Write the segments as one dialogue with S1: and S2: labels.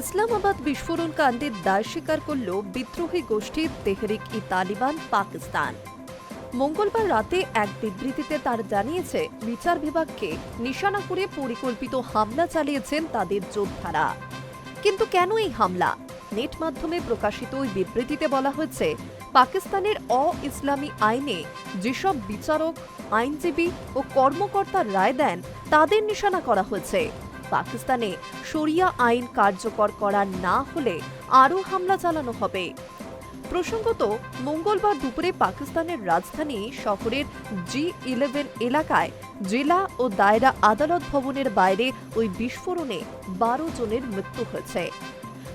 S1: ইসলামাবাদ বিস্ফোরণ কাণ্ডের দায় স্বীকার করল বিদ্রোহী গোষ্ঠী তেহরিক ই তালিবান পাকিস্তান। মঙ্গলবার রাতে এক বিবৃতিতে তার জানিয়েছে, বিচার বিভাগকে নিশানা করে পরিকল্পিত হামলা চালিয়েছেন তাদের যোদ্ধারা। কিন্তু কেন এই হামলা? নেট মাধ্যমে প্রকাশিত ওই বিবৃতিতে বলা হয়েছে, পাকিস্তানের অ ইসলামী আইনে যেসব বিচারক, আইনজীবী ও কর্মকর্তা রায় দেন, তাদের নিশানা করা হয়েছে। পাকিস্তানে শরিয়া আইন কার্যকর করা না হলে আরও হামলা চালানো হবে। প্রসঙ্গত, মঙ্গলবার দুপুরে পাকিস্তানের রাজধানী শহরের জি ইলেভেন এলাকায় জেলা ও দায়রা আদালত ভবনের বাইরে ওই বিস্ফোরণে বারো জনের মৃত্যু হয়েছে।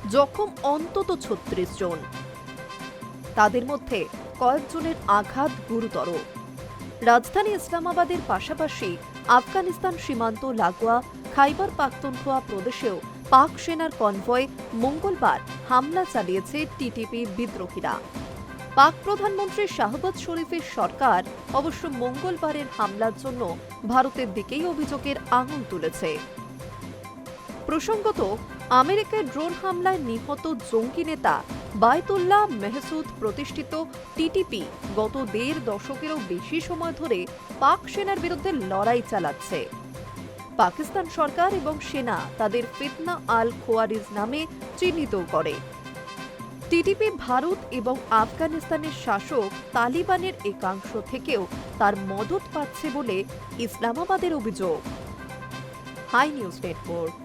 S1: জখম অন্তত ছত্রিশ জন। তাদের মধ্যে কয়েকজনের আঘাত গুরুতর। রাজধানী ইসলামাবাদের পাশাপাশি আফগানিস্তান সীমান্ত লাগোয়া খাইবার পাখতুনখোয়া প্রদেশেও পাক সেনার কনভয় মঙ্গলবার হামলা চালিয়েছে টিটিপি বিদ্রোহীরা। পাক প্রধানমন্ত্রী শাহবাজ শরীফের সরকার অবশ্য মঙ্গলবারের হামলার জন্য ভারতের দিকেই অভিযোগের আঙুল তুলেছে। প্রসঙ্গত আমেরিকার ড্রোন হামলায় নিহত জঙ্গি নেতা বায়তুল্লাহ মেহসুদ প্রতিষ্ঠিত টিটিপি গত দেড় দশকেরও বেশি সময় ধরে পাক সেনার বিরুদ্ধে লড়াই চালাচ্ছে। পাকিস্তান সরকার এবং সেনা তাদের ফিতনা আল খোয়ারিজ নামে চিহ্নিত করে। টিটিপি ভারত এবং আফগানিস্তানের শাসক তালিবানের একাংশ থেকেও তার মদত পাচ্ছে বলে ইসলামাবাদের অভিযোগ। High news network.